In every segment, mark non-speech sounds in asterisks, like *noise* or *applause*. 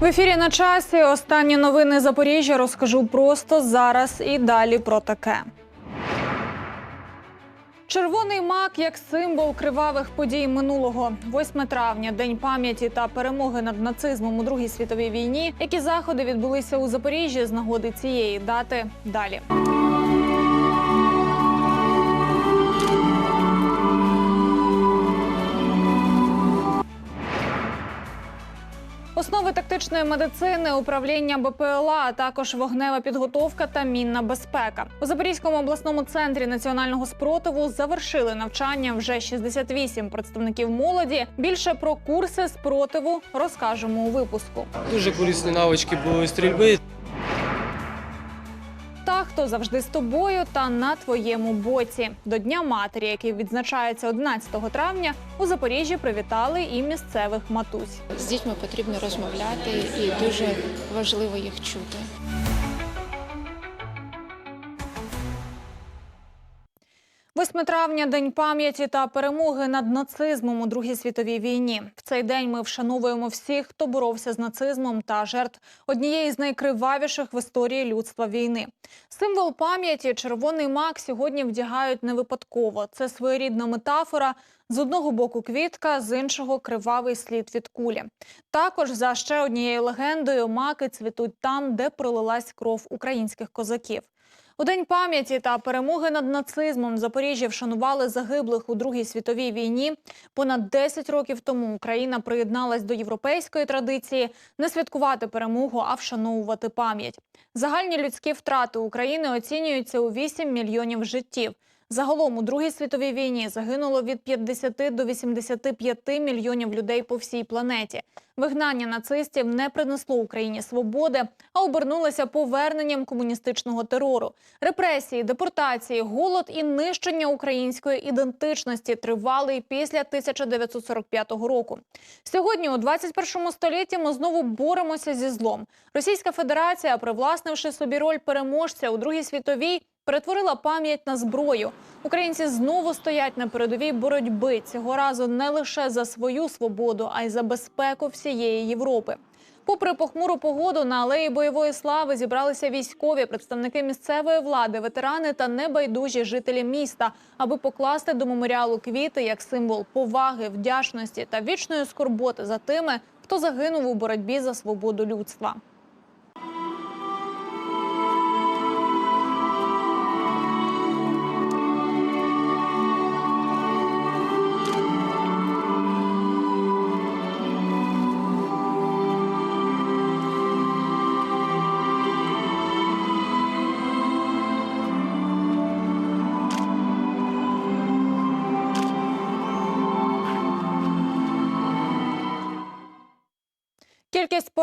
В ефірі на часі останні новини Запоріжжя розкажу просто зараз і далі про таке. Червоний мак як символ кривавих подій минулого. 8 травня, день пам'яті та перемоги над нацизмом у Другій світовій війні. Які заходи відбулися у Запоріжжі з нагоди цієї дати? Далі. Основи тактичної медицини, управління БПЛА, а також вогнева підготовка та мінна безпека у Запорізькому обласному центрі національного спротиву завершили навчання вже 68 представників молоді. Більше про курси спротиву розкажемо у випуску. Дуже корисні навички були стрільби. Та завжди з тобою та на твоєму боці. До Дня матері, який відзначається 11 травня, у Запоріжжі привітали і місцевих матусь. З дітьми потрібно розмовляти і дуже важливо їх чути. – 8 травня день пам'яті та перемоги над нацизмом у Другій світовій війні. В цей день ми вшановуємо всіх, хто боровся з нацизмом та жертв однієї з найкривавіших в історії людства війни. Символ пам'яті червоний мак сьогодні вдягають не випадково. Це своєрідна метафора. З одного боку квітка, з іншого кривавий слід від кулі. Також за ще однією легендою маки цвітуть там, де пролилась кров українських козаків. У день пам'яті та перемоги над нацизмом в Запоріжжі вшанували загиблих у Другій світовій війні. Понад 10 років тому Україна приєдналась до європейської традиції не святкувати перемогу, а вшановувати пам'ять. Загальні людські втрати України оцінюються у 8 мільйонів життів. Загалом у Другій світовій війні загинуло від 50 до 85 мільйонів людей по всій планеті. Вигнання нацистів не принесло Україні свободи, а обернулося поверненням комуністичного терору. Репресії, депортації, голод і нищення української ідентичності тривали і після 1945 року. Сьогодні, у 21 столітті, ми знову боремося зі злом. Російська Федерація, привласнивши собі роль переможця у Другій світовій, перетворила пам'ять на зброю. Українці знову стоять на передовій боротьби цього разу не лише за свою свободу, а й за безпеку всієї Європи. Попри похмуру погоду на алеї бойової слави зібралися військові, представники місцевої влади, ветерани та небайдужі жителі міста, аби покласти до меморіалу квіти як символ поваги, вдячності та вічної скорботи за тими, хто загинув у боротьбі за свободу людства.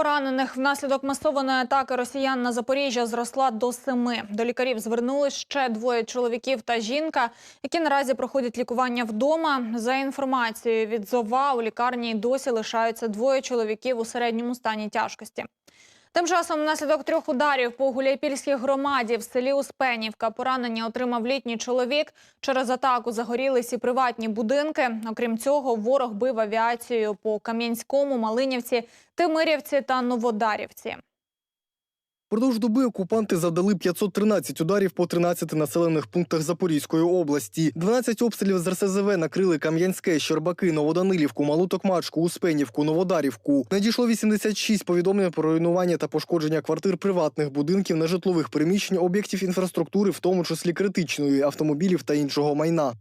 Поранених внаслідок масованої атаки росіян на Запоріжжя зросла до семи. До лікарів звернулись ще двоє чоловіків та жінка, які наразі проходять лікування вдома. За інформацією від ЗОВА, у лікарні досі лишаються двоє чоловіків у середньому стані тяжкості. Тим часом, внаслідок трьох ударів по Гуляйпільській громаді в селі Успенівка поранення отримав літній чоловік. Через атаку загорілись і приватні будинки. Окрім цього, ворог бив авіацією по Кам'янському, Малинівці, Тимирівці та Новодарівці. Продовж доби окупанти завдали 513 ударів по 13 населених пунктах Запорізької області. 12 обстрілів з РСЗВ накрили Кам'янське, Щербаки, Новоданилівку, Малу Токмачку, Успенівку, Новодарівку. Надійшло 86 повідомлень про руйнування та пошкодження квартир приватних будинків, нежитлових приміщень, об'єктів інфраструктури, в тому числі критичної, автомобілів та іншого майна.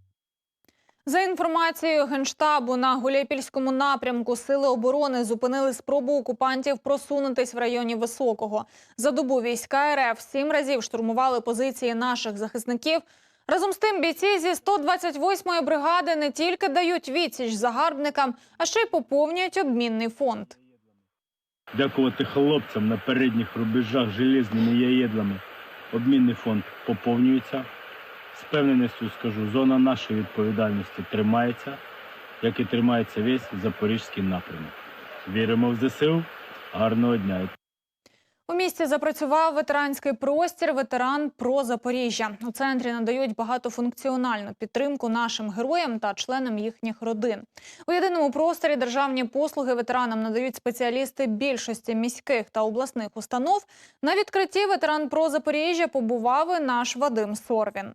За інформацією генштабу на Гуляйпільському напрямку сили оборони зупинили спробу окупантів просунутись в районі Високого. За добу війська РФ сім разів штурмували позиції наших захисників. Разом з тим, бійці зі 128-ї бригади не тільки дають відсіч загарбникам, а ще й поповнюють обмінний фонд. Дякувати хлопцям на передніх рубежах железними яєдлами. Обмінний фонд поповнюється. З певненістю скажу, зона нашої відповідальності тримається, як і тримається весь запорізький напрямок. Віримо в ЗСУ. Гарного дня. У місті запрацював ветеранський простір Ветеран про Запоріжжя. У центрі надають багатофункціональну підтримку нашим героям та членам їхніх родин. У єдиному просторі державні послуги ветеранам надають спеціалісти більшості міських та обласних установ. На відкритті ветеран про Запоріжжя побував і наш Вадим Сорвін.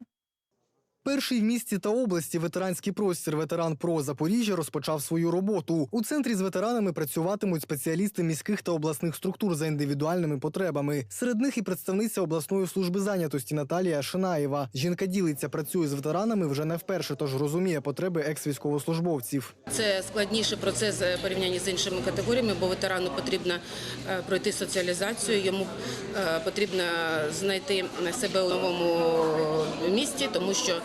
Перший в місті та області ветеранський простір Ветеран Про Запоріжжя розпочав свою роботу. У центрі з ветеранами працюватимуть спеціалісти міських та обласних структур за індивідуальними потребами. Серед них і представниця обласної служби зайнятості Наталія Шинаєва. Жінка ділиться, працює з ветеранами вже не вперше, тож розуміє потреби екс-військовослужбовців. Це складніший процес е, порівняння з іншими категоріями, бо ветерану потрібно е, пройти соціалізацію, йому е, потрібно знайти себе у новому місті, тому що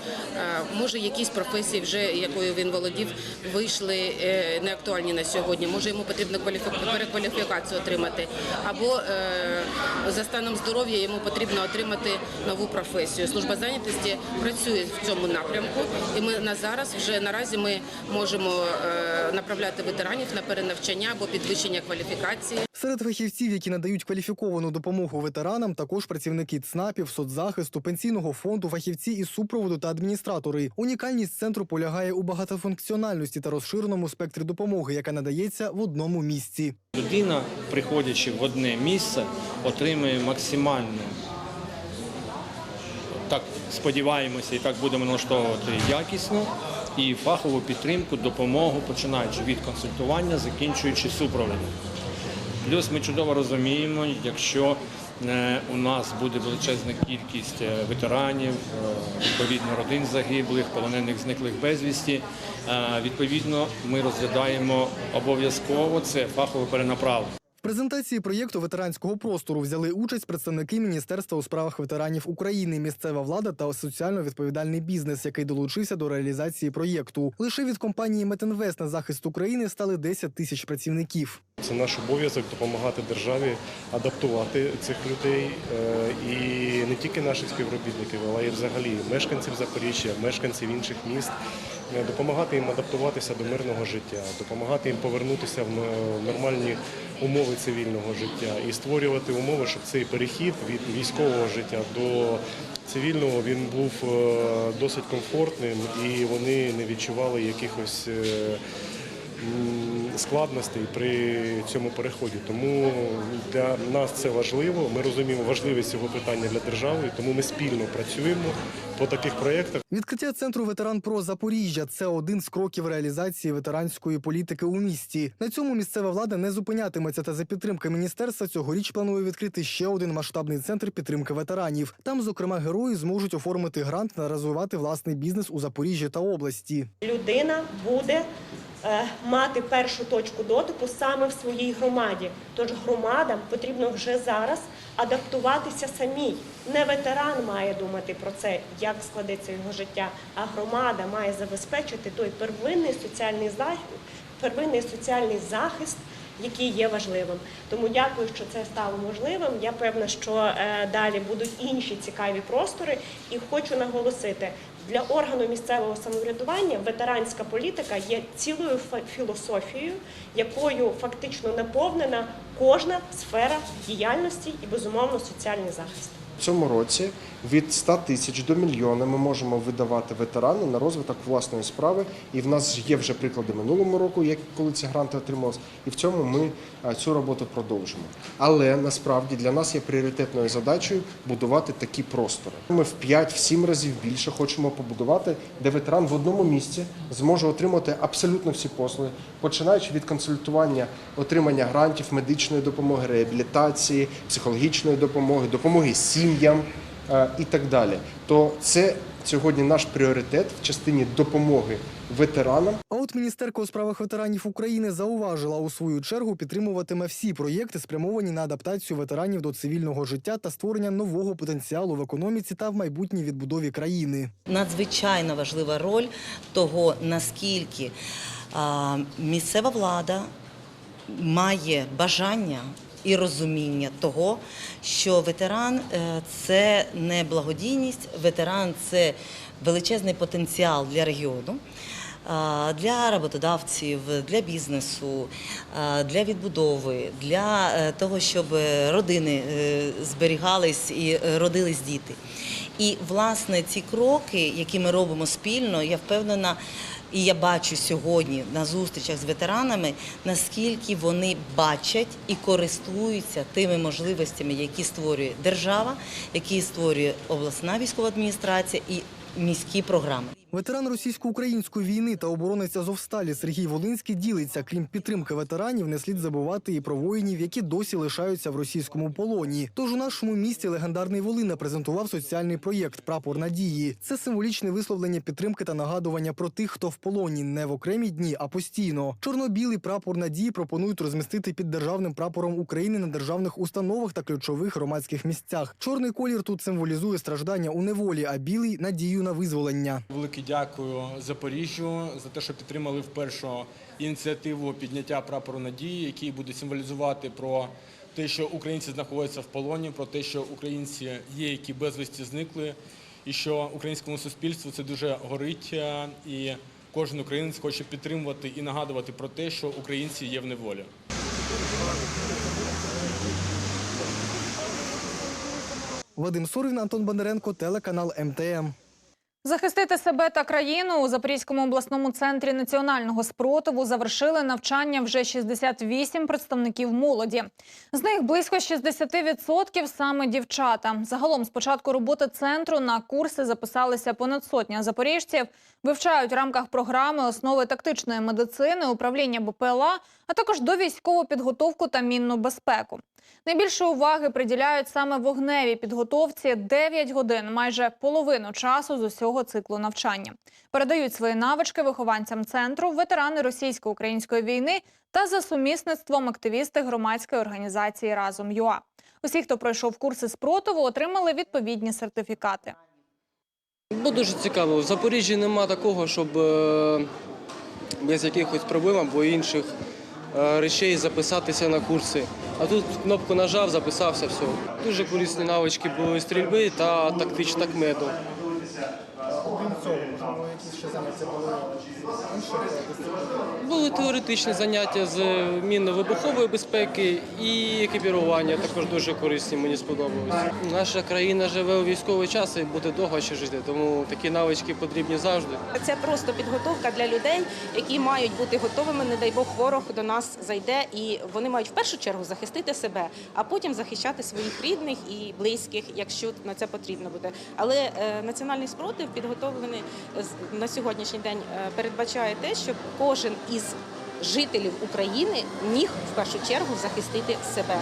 може якісь професії, вже якою він володів, вийшли е, неактуальні на сьогодні. Може йому потрібно перекваліфікацію отримати, або е, за станом здоров'я йому потрібно отримати нову професію. Служба зайнятості працює в цьому напрямку, і ми на зараз вже наразі ми можемо е, направляти ветеранів на перенавчання або підвищення кваліфікації. Серед фахівців, які надають кваліфіковану допомогу ветеранам, також працівники ЦНАПів, соцзахисту, пенсійного фонду, фахівці із супроводу та адміністратори. Унікальність центру полягає у багатофункціональності та розширеному спектрі допомоги, яка надається в одному місці. Людина, приходячи в одне місце, отримує максимальну, так сподіваємося, і так будемо налаштовувати якісну і фахову підтримку, допомогу, починаючи від консультування, закінчуючи супроводом. Плюс ми чудово розуміємо, якщо е, у нас буде величезна кількість е, ветеранів, е, відповідно родин загиблих, полонених, зниклих безвісті. Відповідно, ми розглядаємо обов'язково це фахове перенаправлення. Презентації проєкту ветеранського простору взяли участь представники Міністерства у справах ветеранів України, місцева влада та соціально відповідальний бізнес, який долучився до реалізації проєкту. Лише від компанії Метинвест на захист України стали 10 тисяч працівників. Це наш обов'язок допомагати державі адаптувати цих людей е, і не тільки наших співробітників, але й взагалі мешканців Запоріжжя, мешканців інших міст, допомагати їм адаптуватися до мирного життя, допомагати їм повернутися в нормальні умови цивільного життя і створювати умови, щоб цей перехід від військового життя до цивільного він був е, досить комфортним і вони не відчували якихось. Складностей при цьому переході. Тому для нас це важливо. Ми розуміємо важливість цього питання для держави, тому ми спільно працюємо по таких проєктах. Відкриття центру ветеран про Запоріжжя це один з кроків реалізації ветеранської політики у місті. На цьому місцева влада не зупинятиметься та за підтримки міністерства цьогоріч планує відкрити ще один масштабний центр підтримки ветеранів. Там, зокрема, герої зможуть оформити грант та розвивати власний бізнес у Запоріжжі та області. людина буде мати першу точку дотику саме в своїй громаді. Тож громадам потрібно вже зараз адаптуватися самій. Не ветеран має думати про це, як складеться його життя, а громада має забезпечити той первинний соціальний захист, первинний соціальний захист. Який є важливим, тому дякую, що це стало можливим. Я певна, що е, далі будуть інші цікаві простори, і хочу наголосити, для органу місцевого самоврядування ветеранська політика є цілою філософією, якою фактично наповнена кожна сфера діяльності і безумовно соціальний захист. В цьому році від 100 тисяч до мільйона ми можемо видавати ветерану на розвиток власної справи. І в нас є вже приклади минулому року, як коли ці гранти отрималися. І в цьому ми цю роботу продовжимо. Але насправді для нас є пріоритетною задачею будувати такі простори. Ми в 5-7 разів більше хочемо побудувати, де ветеран в одному місці зможе отримати абсолютно всі послуги, починаючи від консультування, отримання грантів, медичної допомоги, реабілітації, психологічної допомоги, допомоги сім'ям е, і так далі. То це сьогодні наш пріоритет в частині допомоги ветеранам. А от міністерка у справах ветеранів України зауважила у свою чергу підтримуватиме всі проєкти, спрямовані на адаптацію ветеранів до цивільного життя та створення нового потенціалу в економіці та в майбутній відбудові країни. надзвичайно важлива роль того, наскільки місцева влада має бажання і розуміння того, що ветеран е, це не благодійність, ветеран це величезний потенціал для регіону. для роботодавців, для бізнесу, для відбудови, для е, того, щоб родини е, зберігались і е, родились діти. І власне ці кроки, які ми робимо спільно, я впевнена. І я бачу сьогодні на зустрічах з ветеранами, наскільки вони бачать і користуються тими можливостями, які створює держава, які створює обласна військова адміністрація і міські програми. Ветеран російсько-української війни та оборонець Азовсталі Сергій Волинський ділиться. Крім підтримки ветеранів, не слід забувати і про воїнів, які досі лишаються в російському полоні. Тож у нашому місті легендарний Волина презентував соціальний проєкт Прапор надії. Це символічне висловлення підтримки та нагадування про тих, хто в полоні не в окремі дні, а постійно. Чорно-білий прапор надії пропонують розмістити під державним прапором України на державних установах та ключових громадських місцях. Чорний колір тут символізує страждання у неволі, а білий надію на визволення. Велике дякую Запоріжжю за те, що підтримали вперше ініціативу підняття прапору надії, який буде символізувати про те, що українці знаходяться в полоні, про те, що українці є, які безвісті зникли, і що українському суспільству це дуже горить, е, і кожен українець хоче підтримувати і нагадувати про те, що українці є в неволі. Вадим Сурін, Антон Бондаренко, телеканал МТМ. Захистити себе та країну у Запорізькому обласному центрі національного спротиву завершили навчання вже 68 представників молоді. З них близько 60% саме дівчата. Загалом з початку роботи центру на курси записалися понад сотня запоріжців. Вивчають в рамках програми основи тактичної медицини, управління БПЛА, а також до військову підготовку та мінну безпеку. Найбільше уваги приділяють саме вогневій підготовці 9 годин, майже половину часу з усього циклу навчання. Передають свої навички вихованцям центру ветерани російсько-української війни та за сумісництвом активісти громадської організації Разом ЮА. Усі, хто пройшов курси спротиву, отримали відповідні сертифікати. Бо дуже цікаво. В Запоріжжі нема такого, щоб е, без якихось проблем або інших е, речей записатися на курси. А тут кнопку нажав, записався, все. Дуже корисні навички були стрільби та тактична меду. Були теоретичні заняття з мінно-вибухової безпеки і екіпірування також дуже корисні, мені сподобалось. Наша країна живе у військовий час і буде довго ще жити, тому такі навички потрібні завжди. Це просто підготовка для людей, які мають бути готовими. Не дай Бог, ворог до нас зайде, і вони мають в першу чергу захистити себе, а потім захищати своїх рідних і близьких, якщо на це потрібно буде. Але е, національний спротив підготовлений на сьогоднішній день е, передбачає те, щоб кожен із жителів України міг в першу чергу захистити себе.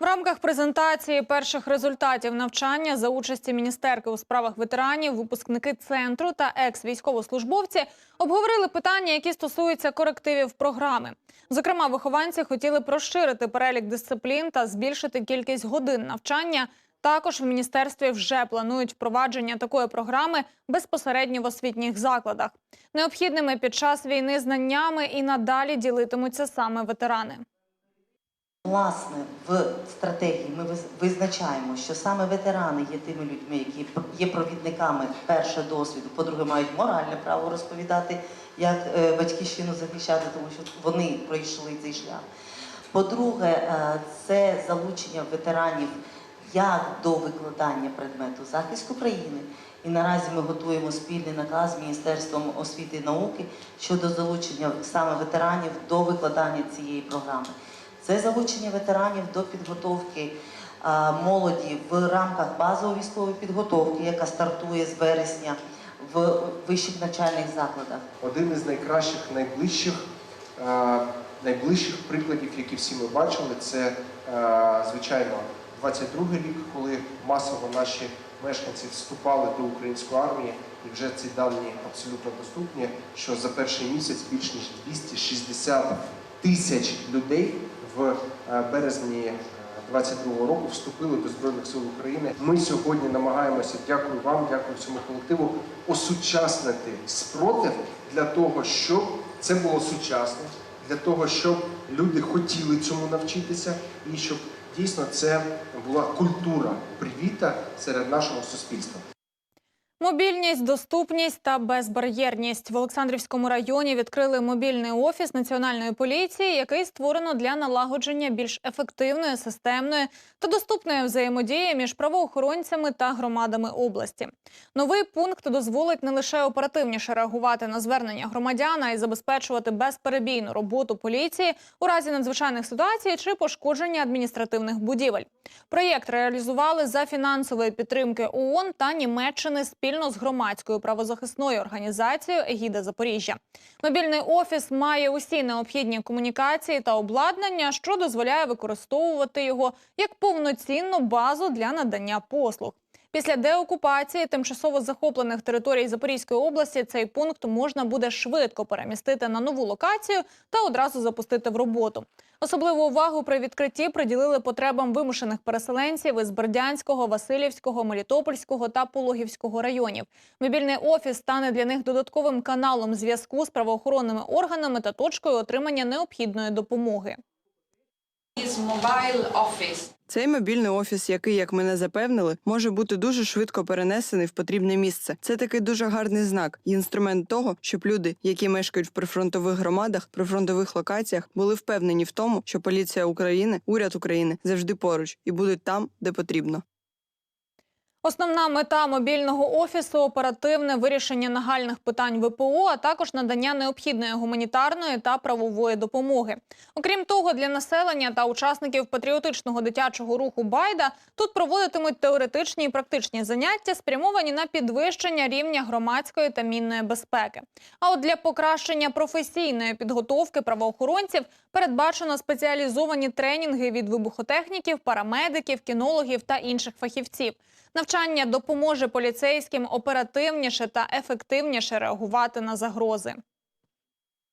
В рамках презентації перших результатів навчання за участі міністерки у справах ветеранів, випускники центру та екс-військовослужбовці обговорили питання, які стосуються корективів програми. Зокрема, вихованці хотіли розширити перелік дисциплін та збільшити кількість годин навчання. Також в міністерстві вже планують впровадження такої програми безпосередньо в освітніх закладах. Необхідними під час війни знаннями і надалі ділитимуться саме ветерани. Власне, в стратегії ми виз- визначаємо, що саме ветерани є тими людьми, які є провідниками перше досвіду, по-друге, мають моральне право розповідати, як е, батьківщину захищати, тому що вони пройшли цей шлях. По-друге, е, це залучення ветеранів як до викладання предмету захист України. І наразі ми готуємо спільний наказ з Міністерством освіти і науки щодо залучення саме ветеранів до викладання цієї програми. Це залучення ветеранів до підготовки а, молоді в рамках базової військової підготовки, яка стартує з вересня в вищих навчальних закладах. один із найкращих, найближчих, е, найближчих прикладів, які всі ми бачили, це е, звичайно 22 рік, коли масово наші мешканці вступали до української армії, і вже ці дані абсолютно доступні. Що за перший місяць більш ніж 260 тисяч людей в е, березні. 22 року вступили до Збройних сил України. Ми сьогодні намагаємося, дякую вам, дякую всьому колективу, осучаснити спротив для того, щоб це було сучасно, для того, щоб люди хотіли цьому навчитися, і щоб дійсно це була культура привіта серед нашого суспільства. Мобільність, доступність та безбар'єрність в Олександрівському районі відкрили мобільний офіс національної поліції, який створено для налагодження більш ефективної, системної та доступної взаємодії між правоохоронцями та громадами області. Новий пункт дозволить не лише оперативніше реагувати на звернення громадян, а й забезпечувати безперебійну роботу поліції у разі надзвичайних ситуацій чи пошкодження адміністративних будівель. Проєкт реалізували за фінансової підтримки ООН та Німеччини спільно з громадською правозахисною організацією Егіда Запоріжжя. Мобільний офіс має усі необхідні комунікації та обладнання, що дозволяє використовувати його як повноцінну базу для надання послуг. Після деокупації тимчасово захоплених територій Запорізької області цей пункт можна буде швидко перемістити на нову локацію та одразу запустити в роботу. Особливу увагу при відкритті приділили потребам вимушених переселенців із Бердянського, Васильівського, Мелітопольського та Пологівського районів. Мобільний офіс стане для них додатковим каналом зв'язку з правоохоронними органами та точкою отримання необхідної допомоги. Цей мобільний офіс, який, як мене запевнили, може бути дуже швидко перенесений в потрібне місце. Це такий дуже гарний знак і інструмент того, щоб люди, які мешкають в прифронтових громадах, прифронтових локаціях, були впевнені в тому, що поліція України, уряд України завжди поруч і будуть там, де потрібно. Основна мета мобільного офісу оперативне вирішення нагальних питань ВПО, а також надання необхідної гуманітарної та правової допомоги. Окрім того, для населення та учасників патріотичного дитячого руху Байда тут проводитимуть теоретичні і практичні заняття, спрямовані на підвищення рівня громадської та мінної безпеки. А от для покращення професійної підготовки правоохоронців передбачено спеціалізовані тренінги від вибухотехніків, парамедиків, кінологів та інших фахівців. Навчання допоможе поліцейським оперативніше та ефективніше реагувати на загрози.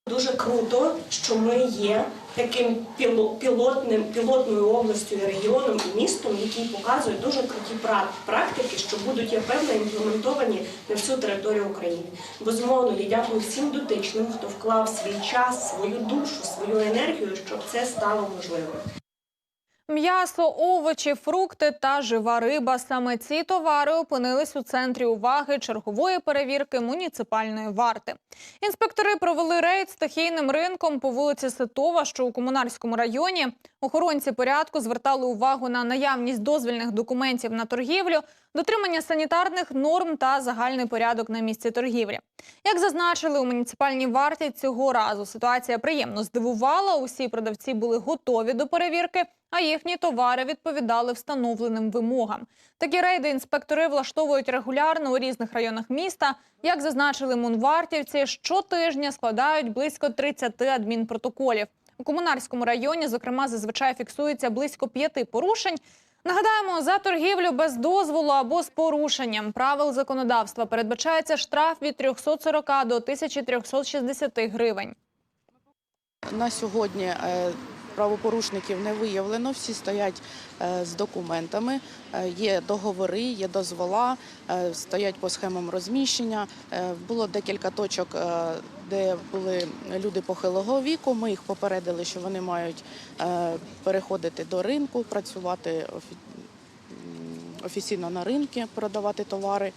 Дуже круто, що ми є таким піло- пілотним пілотною областю регіоном і містом, який показує дуже круті пра- практики, що будуть я певна імплементовані на всю територію України. Безумовно, я дякую всім дотичним, хто вклав свій час, свою душу, свою енергію, щоб це стало можливим. М'ясо, овочі, фрукти та жива риба. Саме ці товари опинились у центрі уваги чергової перевірки муніципальної варти. Інспектори провели рейд стихійним ринком по вулиці Ситова, що у комунальському районі. Охоронці порядку звертали увагу на наявність дозвільних документів на торгівлю, дотримання санітарних норм та загальний порядок на місці торгівлі. Як зазначили у муніципальній варті, цього разу ситуація приємно здивувала. Усі продавці були готові до перевірки, а їхні товари відповідали встановленим вимогам. Такі рейди інспектори влаштовують регулярно у різних районах міста. Як зазначили мунвартівці, щотижня складають близько 30 адмінпротоколів. У комунарському районі, зокрема, зазвичай фіксується близько п'яти порушень. Нагадаємо, за торгівлю без дозволу або з порушенням правил законодавства передбачається штраф від 340 до 1360 гривень. На сьогодні е, правопорушників не виявлено, всі стоять е, з документами, е, є договори, є дозвола, е, стоять по схемам розміщення. Було декілька точок, де були люди похилого віку. Ми їх попередили, що вони мають переходити до ринку, працювати офіційно на ринку, продавати товари.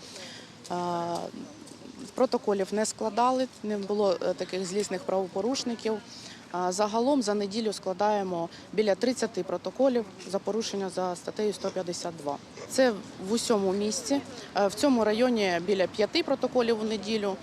Протоколів не складали, не було таких злісних правопорушників. Загалом за неділю складаємо біля 30 протоколів за порушення за статтею 152. Це в усьому місті. Е, В цьому районі біля п'яти протоколів у неділю.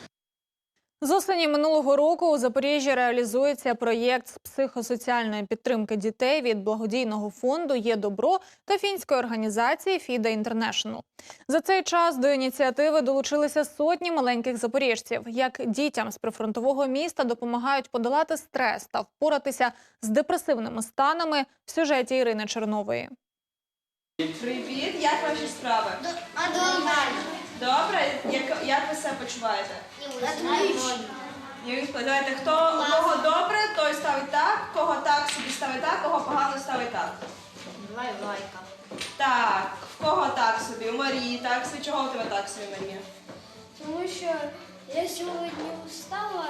З осені минулого року у Запоріжжі реалізується проєкт з психосоціальної підтримки дітей від благодійного фонду Є добро та фінської організації Фіда Інтернешнл. За цей час до ініціативи долучилися сотні маленьких запоріжців. Як дітям з прифронтового міста допомагають подолати стрес та впоратися з депресивними станами в сюжеті Ірини Чернової. Привіт, як ваші справи? Добре, як, як ви себе почуваєте? Ні, давайте, хто у кого добре, той ставить так, кого так собі ставить так, кого погано ставить так. Давай лайка. Так, в кого так собі? У Марії так собі. Чого у тебе так собі, Марія? Тому що я сьогодні встала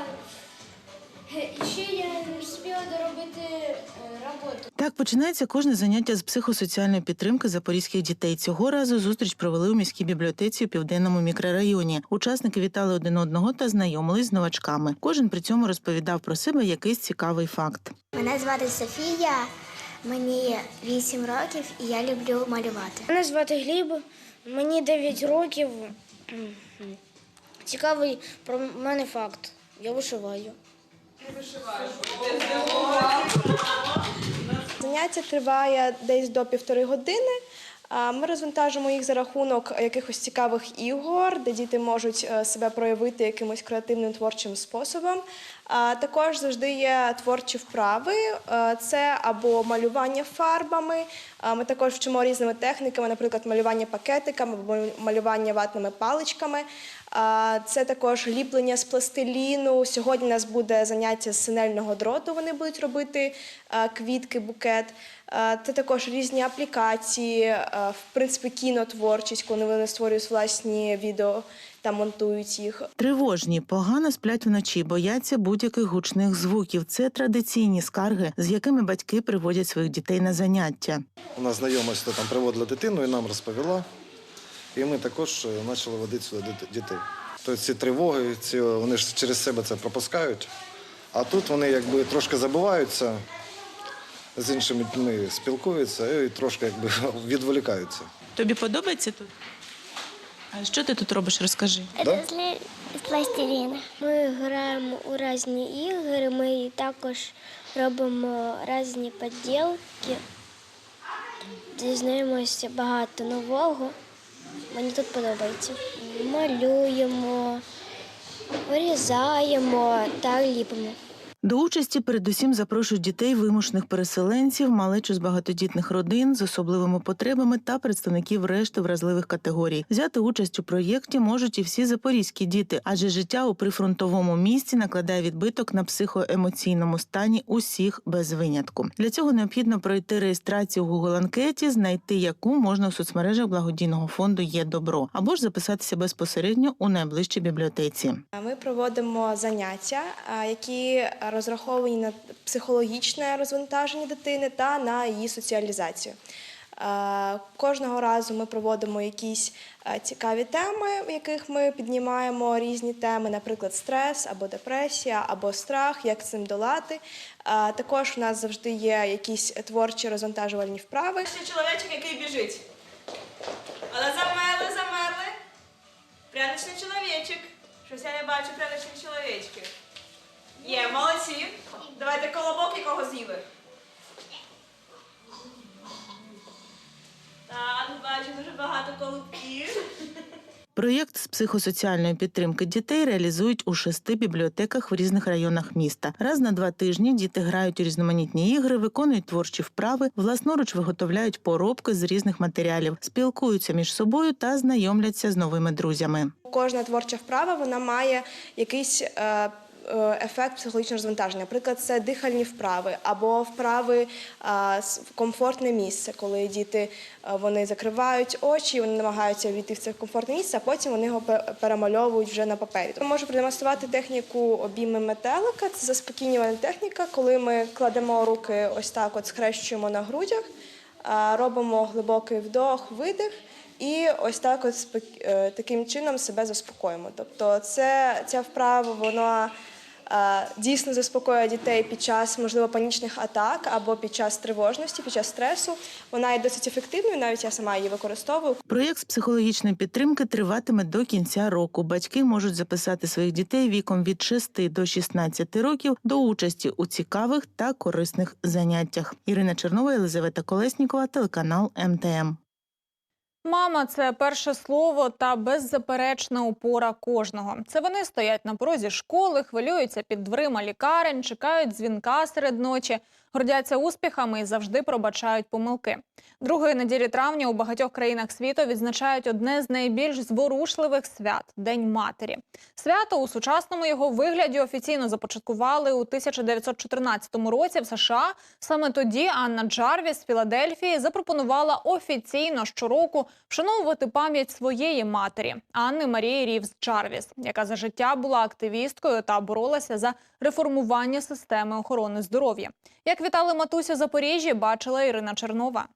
І ще я не встигла доробити роботу. Так починається кожне заняття з психосоціальної підтримки запорізьких дітей. Цього разу зустріч провели у міській бібліотеці у південному мікрорайоні. Учасники вітали один одного та знайомились з новачками. Кожен при цьому розповідав про себе якийсь цікавий факт. Мене звати Софія, мені 8 років і я люблю малювати. Мене звати Гліб, мені 9 років. Цікавий про мене факт. Я вишиваю. Заняття триває десь до півтори години. Ми розвантажимо їх за рахунок якихось цікавих ігор, де діти можуть е, себе проявити якимось креативним творчим способом. Також завжди є творчі вправи. Е, Це або малювання фарбами. Ми також вчимо різними техніками, наприклад, малювання пакетиками або малювання ватними паличками. А, Це також ліплення з пластиліну. Сьогодні у нас буде заняття з синельного дроту. Вони будуть робити квітки, букет. Це також різні аплікації, в принципі, кінотворчість, коли вони створюють власні відео та монтують їх. Тривожні, погано сплять вночі, бояться будь-яких гучних звуків. Це традиційні скарги, з якими батьки приводять своїх дітей на заняття. У нас знайома сюди там приводила дитину і нам розповіла. І ми також е, почали водити сюди дітей. Тобто ці тривоги, ці, вони ж через себе це пропускають. А тут вони якби трошки забуваються, з іншими людьми спілкуються і трошки якби *laughs* відволікаються. Тобі подобається тут? А що ти тут робиш? Розкажи. Да? З пластиліна. Ми граємо у різні ігри, ми також робимо різні поділки. Дізнаємося багато нового. Мені тут подобається. Малюємо, вирізаємо та ліпимо. До участі передусім запрошують дітей вимушених переселенців, малечу з багатодітних родин з особливими потребами та представників решти вразливих категорій. Взяти участь у проєкті можуть і всі запорізькі діти, адже життя у прифронтовому місті накладає відбиток на психоемоційному стані усіх без винятку. Для цього необхідно пройти реєстрацію в Google анкеті, знайти яку можна у соцмережах благодійного фонду є добро, або ж записатися безпосередньо у найближчій бібліотеці. Ми проводимо заняття, які розраховані на психологічне розвантаження дитини та на її соціалізацію. Е, Кожного разу ми проводимо якісь е, цікаві теми, в яких ми піднімаємо різні теми, наприклад, стрес або депресія, або страх, як цим долати. Е, Також у нас завжди є якісь творчі розвантажувальні вправи. Чоловічок, який біжить. Але замерли, замерли. Пряничний чоловічок. Щось я не бачу пряничних чоловічків. Є, молодці. Давайте колобок, якого з'їли. Так, бачу дуже багато колобків. Проєкт з психосоціальної підтримки дітей реалізують у шести бібліотеках в різних районах міста. Раз на два тижні діти грають у різноманітні ігри, виконують творчі вправи, власноруч виготовляють поробки з різних матеріалів, спілкуються між собою та знайомляться з новими друзями. Кожна творча вправа вона має якийсь. Е, е, Ефект психологічного розвантаження. Наприклад, це дихальні вправи або вправи в комфортне місце, коли діти вони закривають очі, вони намагаються війти в це комфортне місце, а потім вони його перемальовують вже на папері. Ми можемо продемонструвати техніку обійми метелика. Це заспокійнювальна техніка, коли ми кладемо руки ось так, от схрещуємо на грудях, робимо глибокий вдох, видих. І ось так от е, таким чином себе заспокоїмо. Тобто, це ця вправа вона е, дійсно заспокоює дітей під час можливо панічних атак або під час тривожності, під час стресу. Вона є досить ефективною, навіть я сама її використовую. Проєкт з психологічної підтримки триватиме до кінця року. Батьки можуть записати своїх дітей віком від 6 до 16 років до участі у цікавих та корисних заняттях. Ірина Чернова, Єлизавета Колеснікова, телеканал МТМ. Мама це перше слово та беззаперечна опора кожного. Це вони стоять на порозі школи, хвилюються під дверима лікарень, чекають дзвінка серед ночі. гордяться успіхами і завжди пробачають помилки. Другої неділі травня у багатьох країнах світу відзначають одне з найбільш зворушливих свят День матері. Свято у сучасному його вигляді офіційно започаткували у 1914 році в США. Саме тоді Анна Джарвіс з Філадельфії запропонувала офіційно щороку вшановувати пам'ять своєї матері Анни Марії Рівс Джарвіс, яка за життя була активісткою та боролася за реформування системи охорони здоров'я. Як вітали матусю Запоріжжі, бачила Ірина Чернова.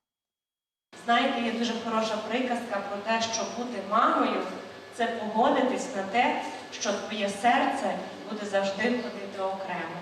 Знаєте, є дуже хороша приказка про те, що бути мамою це погодитись на те, що твоє серце буде завжди ходити окремо.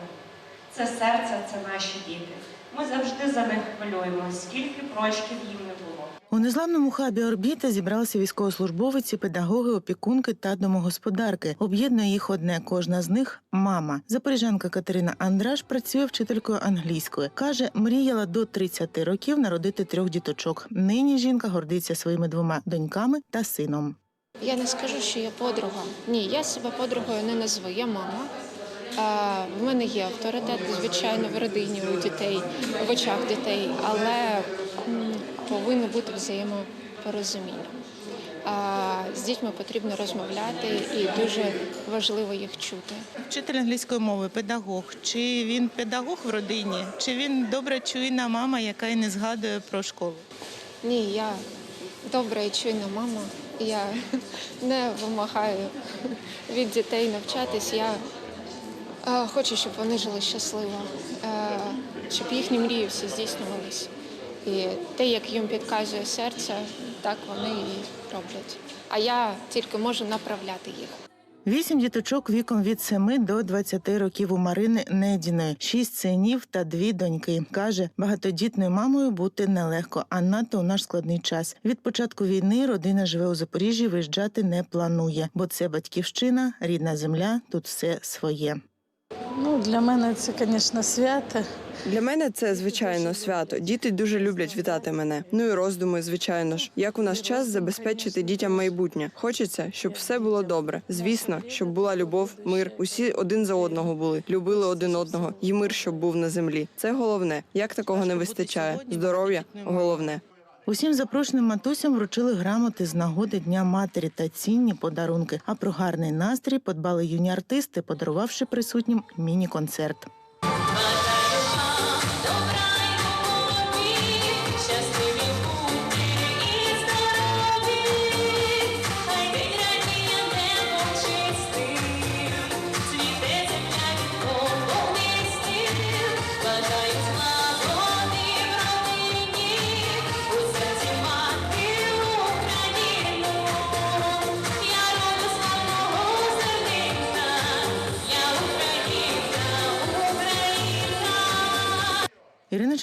Це серце це наші діти. Ми завжди за них хвилюємося, скільки прочків їм не було. У незламному хабі орбіта зібралися військовослужбовиці, педагоги, опікунки та домогосподарки. Об'єднує їх одне. Кожна з них мама. Запоріжанка Катерина Андраш працює вчителькою англійської. каже, мріяла до 30 років народити трьох діточок. Нині жінка гордиться своїми двома доньками та сином. Я не скажу, що я подруга. Ні, я себе подругою не назву. Я мама. В мене є авторитет, звичайно, в родині у дітей, в очах дітей, але повинно бути взаємопорозуміння. З дітьми потрібно розмовляти і дуже важливо їх чути. Вчитель англійської мови, педагог. Чи він педагог в родині, чи він добра чуйна мама, яка й не згадує про школу? Ні, я добра і чуйна мама. Я *laughs* не вимагаю від дітей навчатись. Я хочу, щоб вони жили щасливо, е, щоб їхні мрії всі здійснювались. І те, як їм підказує серце, так вони і роблять. А я тільки можу направляти їх. Вісім діточок віком від 7 до 20 років у Марини Недіної, шість синів та дві доньки. Каже, багатодітною мамою бути нелегко, а надто у наш складний час. Від початку війни родина живе у Запоріжжі, виїжджати не планує, бо це батьківщина, рідна земля, тут все своє. Ну, для мене це, звісно, свято. Для мене це звичайно свято. Діти дуже люблять вітати мене. Ну і роздуми, звичайно ж. Як у нас час забезпечити дітям майбутнє? Хочеться, щоб все було добре. Звісно, щоб була любов, мир. Усі один за одного були, любили один одного, і мир, щоб був на землі. Це головне. Як такого не вистачає? Здоров'я головне. Усім запрошеним матусям вручили грамоти з нагоди Дня матері та цінні подарунки. А про гарний настрій подбали юні артисти, подарувавши присутнім міні-концерт.